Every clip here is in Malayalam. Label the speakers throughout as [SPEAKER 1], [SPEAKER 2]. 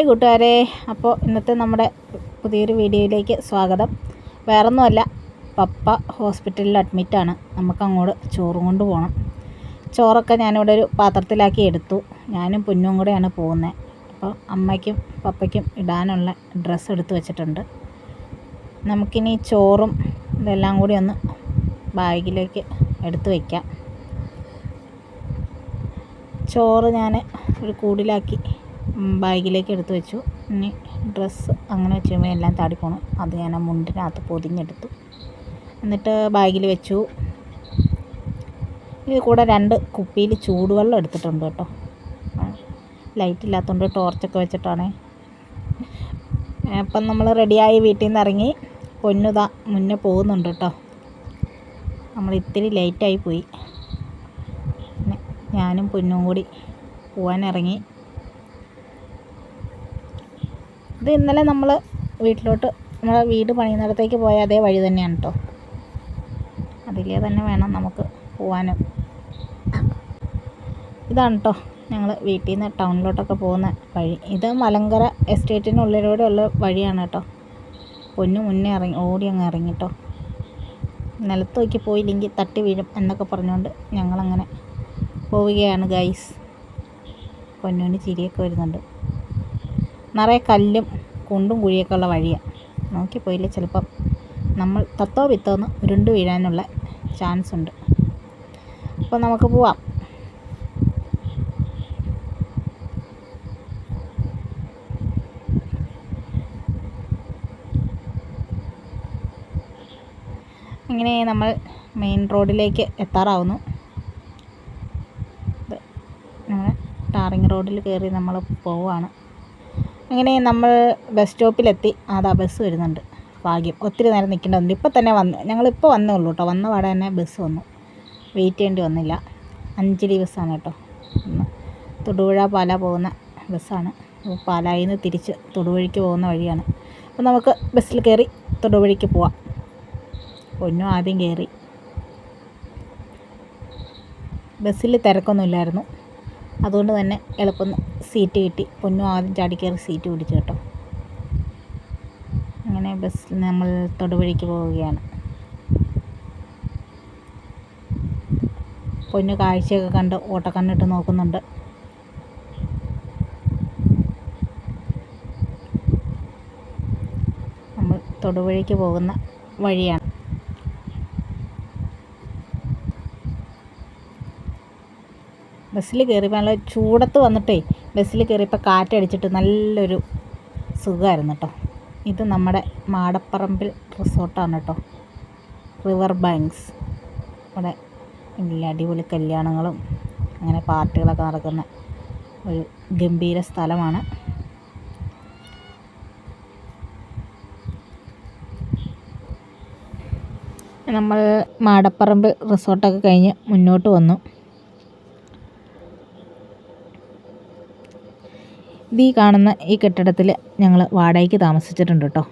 [SPEAKER 1] ഹായ് കൂട്ടുകാരെ. അപ്പോൾ ഇന്നത്തെ നമ്മുടെ പുതിയൊരു വീഡിയോയിലേക്ക് സ്വാഗതം. വേറൊന്നുമല്ല പപ്പ ഹോസ്പിറ്റലിൽ അഡ്മിറ്റാണ്. നമുക്ക് അങ്ങോട്ട് ചോറും കൊണ്ട് പോകണം ചോറൊക്കെ ഞാനിവിടെ ഒരു പാത്രത്തിലാക്കി എടുത്തു. ഞാനും പുന്നും കൂടെയാണ് പോകുന്നത്. അപ്പോൾ അമ്മയ്ക്കും പപ്പയ്ക്കും ഇടാനുള്ള ഡ്രസ്സ് എടുത്ത് വെച്ചിട്ടുണ്ട്. നമുക്കിനി ചോറും ഇതെല്ലാം കൂടി ഒന്ന് ബാഗിലേക്ക് എടുത്ത് വയ്ക്കാം ചോറ് ഞാൻ ഒരു കൂടിലാക്കി ബാഗിലേക്ക് എടുത്ത് വെച്ചു. ഇനി ഡ്രസ്സ് അങ്ങനെ വെച്ച് കഴിയുമ്പോൾ എല്ലാം താടിപ്പോണം അത് ഞാൻ ആ മുണ്ടിനകത്ത് പൊതിഞ്ഞെടുത്തു. എന്നിട്ട് ബാഗിൽ വെച്ചു. ഇത് കൂടെ രണ്ട് കുപ്പിയിൽ ചൂടുവെള്ളം എടുത്തിട്ടുണ്ട് കേട്ടോ. ലൈറ്റ് ഇല്ലാത്തതുകൊണ്ട് ടോർച്ചൊക്കെ വെച്ചിട്ടാണ്. അപ്പം നമ്മൾ റെഡിയായി വീട്ടിൽ നിന്ന് ഇറങ്ങി. പൊന്നുതാ മുന്നേ പോകുന്നുണ്ട് കേട്ടോ. നമ്മൾ ഇത്തിരി ലേറ്റായി പോയി. ഞാനും പൊന്നും കൂടി പോകാൻ ഇറങ്ങി ഇത് ഇന്നലെ നമ്മൾ വീട്ടിലോട്ട് നമ്മളെ വീട് പണിയുന്നിടത്തേക്ക് പോയ അതേ വഴി തന്നെയാണ് കേട്ടോ അതിലേ തന്നെ വേണം നമുക്ക് പോകാനും ഇതാണ് കേട്ടോ ഞങ്ങൾ വീട്ടിൽ നിന്ന് ടൗണിലോട്ടൊക്കെ പോകുന്ന വഴി. ഇത് മലങ്കര എസ്റ്റേറ്റിനുള്ളിലൂടെ ഉള്ള വഴിയാണ് കേട്ടോ പൊന്നു മുന്നേ ഇറങ്ങി ഓടി അങ്ങ് ഇറങ്ങി കേട്ടോ നിലത്ത് നോക്കി പോയില്ലെങ്കിൽ തട്ടി വീഴും എന്നൊക്കെ പറഞ്ഞുകൊണ്ട് ഞങ്ങളങ്ങനെ പോവുകയാണ് ഗൈസ്. പൊന്നുവിന് ചിരിയൊക്കെ വരുന്നുണ്ട്. നിറയെ കല്ലും കുണ്ടും കുഴിയൊക്കെ ഉള്ള വഴിയാണ് നോക്കിപ്പോയില്ല ചിലപ്പം നമ്മൾ തത്തോ വിത്തോ ഒന്ന് ഉരുണ്ട് വീഴാനുള്ള ചാൻസ് ഉണ്ട്. അപ്പോൾ നമുക്ക് പോവാം. ഇങ്ങനെ നമ്മൾ മെയിൻ റോഡിലേക്ക് എത്താറാവുന്നു. ടാറിങ് റോഡിൽ കയറി നമ്മൾ പോവുകയാണ് അങ്ങനെ നമ്മൾ ബസ് സ്റ്റോപ്പിലെത്തി അതാ ബസ് വരുന്നുണ്ട്. ഭാഗ്യം. ഒത്തിരി നേരം നിൽക്കേണ്ടതുണ്ട്. ഇപ്പം തന്നെ വന്ന്. ഞങ്ങളിപ്പോൾ വന്നേ ഉള്ളൂ കേട്ടോ വന്ന പാടെ തന്നെ ബസ് വന്നു. വെയിറ്റ് ചെയ്യേണ്ടി വന്നില്ല. അഞ്ച് ബസ്സാണ് കേട്ടോ തൊടുപുഴ പാല പോകുന്ന ബസ്സാണ് പാലായിൽ നിന്ന് തിരിച്ച് തൊടുപുഴയ്ക്ക് പോകുന്ന വഴിയാണ്. അപ്പോൾ നമുക്ക് ബസ്സിൽ കയറി തൊടുപുഴയ്ക്ക് പോവാം. പൊന്നു ആദ്യം കയറി ബസ്സിൽ തിരക്കൊന്നുമില്ലായിരുന്നു അതുകൊണ്ട് തന്നെ എളുപ്പം സീറ്റ് കിട്ടി. പൊന്നും ആദ്യം ചാടിക്കയറി സീറ്റ് പിടിച്ചു കേട്ടോ. അങ്ങനെ ബസ്സിൽ നമ്മൾ തൊടുവഴിക്ക് പോവുകയാണ്. പൊന്നു കാഴ്ചയൊക്കെ കണ്ട് ഓട്ടക്കണ്ണിട്ട് നോക്കുന്നുണ്ട്. നമ്മൾ തൊടുവഴിക്ക് പോകുന്ന വഴിയാണ്. ബസ്സിൽ കയറിയപ്പോൾ നല്ല ചൂടത്ത് വന്നിട്ടേ ബസ്സിൽ കയറിയപ്പോൾ കാറ്റടിച്ചിട്ട് നല്ലൊരു സുഖമായിരുന്നു കേട്ടോ ഇത് നമ്മുടെ മാടപ്പറമ്പിൽ റിസോർട്ടാണ് കേട്ടോ റിവർ ബാങ്ക്സ്. ഇവിടെ വലിയ അടിപൊളി കല്യാണങ്ങളും അങ്ങനെ പാർട്ടികളൊക്കെ നടക്കുന്ന ഒരു ഗംഭീര സ്ഥലമാണ്. നമ്മൾ മാടപ്പറമ്പ് റിസോർട്ടൊക്കെ കഴിഞ്ഞ് മുന്നോട്ട് വന്നു. ഈ കാണുന്ന ഈ കെട്ടിടത്തിൽ ഞങ്ങൾ വാടകയ്ക്ക് താമസിച്ചിട്ടുണ്ട് കേട്ടോ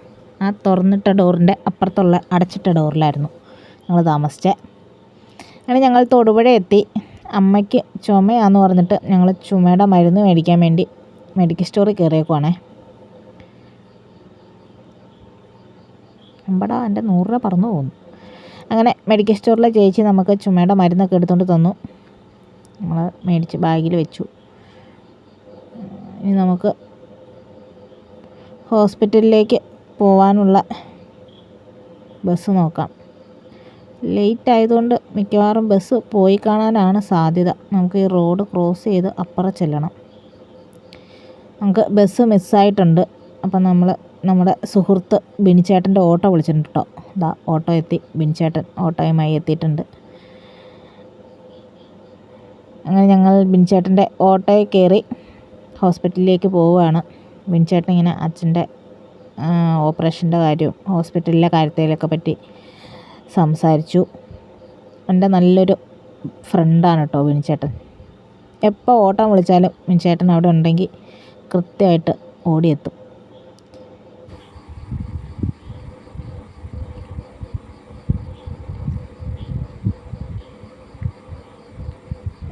[SPEAKER 1] ആ തുറന്നിട്ട ഡോറിന്റെ അപ്പുറത്തുള്ള അടച്ചിട്ട ഡോറിലായിരുന്നു ഞങ്ങൾ താമസിച്ചത് അങ്ങനെ ഞങ്ങൾ തൊടുപുഴ എത്തി. അമ്മയ്ക്ക് ചുമയാന്ന് പറഞ്ഞിട്ട് ഞങ്ങൾ ചുമയുടെ മരുന്ന് മേടിക്കാൻ വേണ്ടി മെഡിക്കൽ സ്റ്റോറിൽ കയറിയേക്കുവാണേ. അമ്പടാ എന്റെ നൂറ് രൂപ പറന്നു പോകുന്നു. അങ്ങനെ മെഡിക്കൽ സ്റ്റോറിലെ ചേച്ചി നമുക്ക് ചുമയുടെ മരുന്നൊക്കെ എടുത്തുകൊണ്ട് തന്നു. നമ്മൾ മേടിച്ച് ബാഗിൽ വെച്ചു. ഇനി നമുക്ക് ഹോസ്പിറ്റലിലേക്ക് പോവാനുള്ള ബസ് നോക്കാം. ലേറ്റ് ആയതുകൊണ്ട് മിക്കവാറും ബസ് പോയി കാണാനാണ് സാധ്യത. നമുക്ക് ഈ റോഡ് ക്രോസ് ചെയ്ത് അപ്പുറം ചെല്ലണം. നമുക്ക് ബസ് മിസ്സായിട്ടുണ്ട്. അപ്പം നമ്മൾ നമ്മുടെ സുഹൃത്ത് ബിനിച്ചേട്ടന്റെ ഓട്ടോ വിളിച്ചിട്ടുണ്ട് കേട്ടോ. ഇതാ ഓട്ടോ എത്തി. ബിനിച്ചേട്ടൻ ഓട്ടോയുമായി എത്തിയിട്ടുണ്ട്. അങ്ങനെ ഞങ്ങൾ ബിനിച്ചേട്ടന്റെ ഓട്ടോയിൽ കയറി ഹോസ്പിറ്റലിലേക്ക് പോവുകയാണ്. ബിൻചേട്ടൻ ഇങ്ങനെ അച്ഛന്റെ ഓപ്പറേഷന്റെ കാര്യവും ഹോസ്പിറ്റലിലെ കാര്യത്തിലൊക്കെ പറ്റി സംസാരിച്ചു. എന്റെ നല്ലൊരു ഫ്രണ്ടാണ് കേട്ടോ മിൻചേട്ടൻ എപ്പോൾ ഓട്ടം വിളിച്ചാലും മിൻചേട്ടൻ അവിടെ ഉണ്ടെങ്കിൽ കൃത്യമായിട്ട് ഓടിയെത്തും.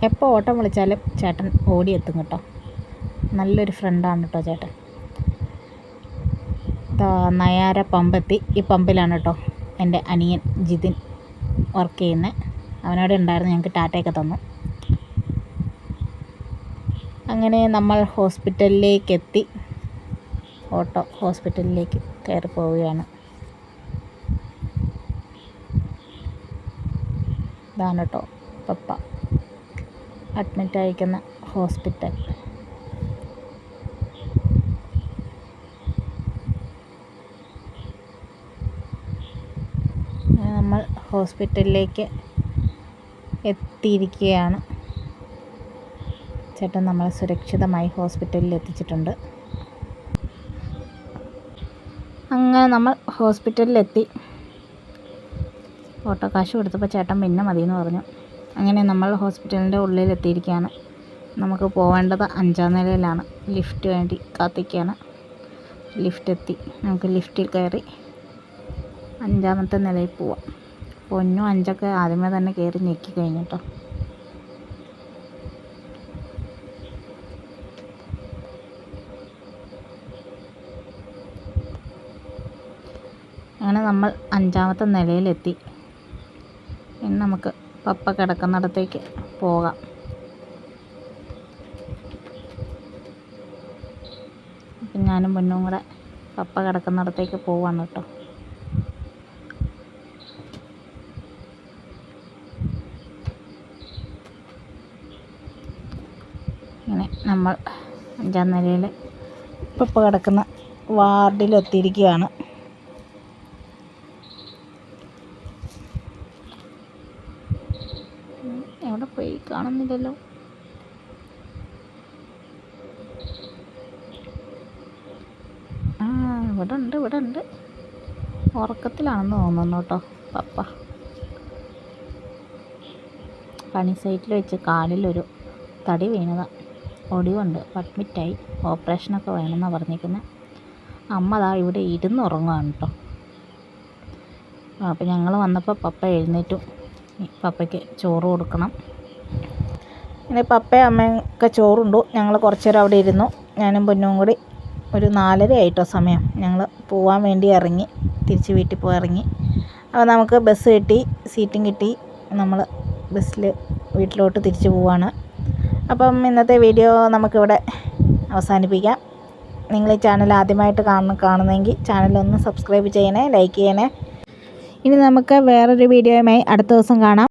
[SPEAKER 1] എപ്പോൾ ഓട്ടം വിളിച്ചാലും ചേട്ടൻ ഓടിയെത്തും കേട്ടോ. നല്ലൊരു ഫ്രണ്ടാണ് കേട്ടോ ചേട്ടൻ. നയാര പമ്പെത്തി. ഈ പമ്പിലാണ് കേട്ടോ എന്റെ അനിയൻ ജിതിൻ വർക്ക് ചെയ്യുന്നത് അവനോട് ഉണ്ടായിരുന്നു ഞങ്ങൾക്ക് ടാറ്റയൊക്കെ തന്നു. അങ്ങനെ നമ്മൾ ഹോസ്പിറ്റലിലേക്ക് എത്തി ഓട്ടോ ഹോസ്പിറ്റലിലേക്ക് കയറി പോവുകയാണ്. ഇതാണ് കേട്ടോ പപ്പ. അഡ്മിറ്റ് അയക്കുന്ന ഹോസ്പിറ്റൽ അങ്ങനെ നമ്മൾ ഹോസ്പിറ്റലിലേക്ക് എത്തിയിരിക്കുകയാണ്. ചേട്ടൻ നമ്മളെ സുരക്ഷിതമായി ഹോസ്പിറ്റലിൽ എത്തിച്ചിട്ടുണ്ട്. അങ്ങനെ നമ്മൾ ഹോസ്പിറ്റലിലെത്തി. ഓട്ടോ കാശ് കൊടുത്തപ്പോൾ ചേട്ടൻ പിന്നെ മതിയെന്ന് പറഞ്ഞു. അങ്ങനെ നമ്മൾ ഹോസ്പിറ്റലിന്റെ ഉള്ളിലെത്തിയിരിക്കുകയാണ്. നമുക്ക് പോവേണ്ടത് അഞ്ചാം നിലയിലാണ്. ലിഫ്റ്റ് വേണ്ടി കാത്തിക്കുകയാണ് ലിഫ്റ്റ് എത്തി. നമുക്ക് ലിഫ്റ്റിൽ കയറി അഞ്ചാമത്തെ നിലയിൽ പോവാം. പൊന്നും അഞ്ചൊക്കെ ആദ്യമേ തന്നെ കയറി ഞെക്കി കഴിഞ്ഞിട്ടോ അങ്ങനെ നമ്മൾ അഞ്ചാമത്തെ നിലയിലെത്തി. ഇനി നമുക്ക് പപ്പ കിടക്കുന്നിടത്തേക്ക് പോകാം. ഞാനും പൊന്നും കൂടെ പപ്പ കിടക്കുന്നിടത്തേക്ക് പോവാണ് കേട്ടോ ഇങ്ങനെ നമ്മൾ അഞ്ചാം നിലയിൽ പപ്പ കിടക്കുന്ന വാർഡിലെത്തിയിരിക്കുകയാണ്. എവിടെ പോയി? കാണുന്നില്ലല്ലോ. ആ ഇവിടെ ഉണ്ട് ഇവിടെ ഉണ്ട്. ഉറക്കത്തിലാണെന്ന് തോന്നുന്നു കേട്ടോ പപ്പ. പണി സൈറ്റിൽ വെച്ച് കാലിലൊരു തടി വീണതാണ് ഒടിവുണ്ട്. അഡ്മിറ്റായി. ഓപ്പറേഷനൊക്കെ വേണമെന്നാണ് പറഞ്ഞിരിക്കുന്നത് അമ്മ ദാ ഇവിടെ ഇരുന്ന് ഉറങ്ങുകയാണ് കേട്ടോ അപ്പോൾ ഞങ്ങൾ വന്നപ്പോൾ പപ്പ എഴുന്നേറ്റു. പപ്പയ്ക്ക് ചോറ് കൊടുക്കണം. ഇനി പപ്പയും അമ്മയും ഒക്കെ ചോറുണ്ടു. ഞങ്ങൾ കുറച്ച് നേരം അവിടെ ഇരുന്നു. ഞാനും പൊന്നും കൂടി ഒരു നാലര ആയിട്ടോ സമയം. ഞങ്ങൾ പോകാൻ വേണ്ടി ഇറങ്ങി. തിരിച്ച് വീട്ടിൽ പോയി ഇറങ്ങി. അപ്പോൾ നമുക്ക് ബസ് കിട്ടി സീറ്റും കിട്ടി. നമ്മൾ ബസ്സിൽ വീട്ടിലോട്ട് തിരിച്ചു പോവാണ്. അപ്പം ഇന്നത്തെ വീഡിയോ നമുക്കിവിടെ അവസാനിപ്പിക്കാം. നിങ്ങൾ ഈ ചാനൽ ആദ്യമായിട്ട് കാണുന്ന കാണുന്നെങ്കിൽ ചാനലൊന്ന് സബ്സ്ക്രൈബ് ചെയ്യണേ ലൈക്ക് ചെയ്യണേ. ഇനി നമുക്ക് വേറൊരു വീഡിയോയുമായി അടുത്ത ദിവസം കാണാം.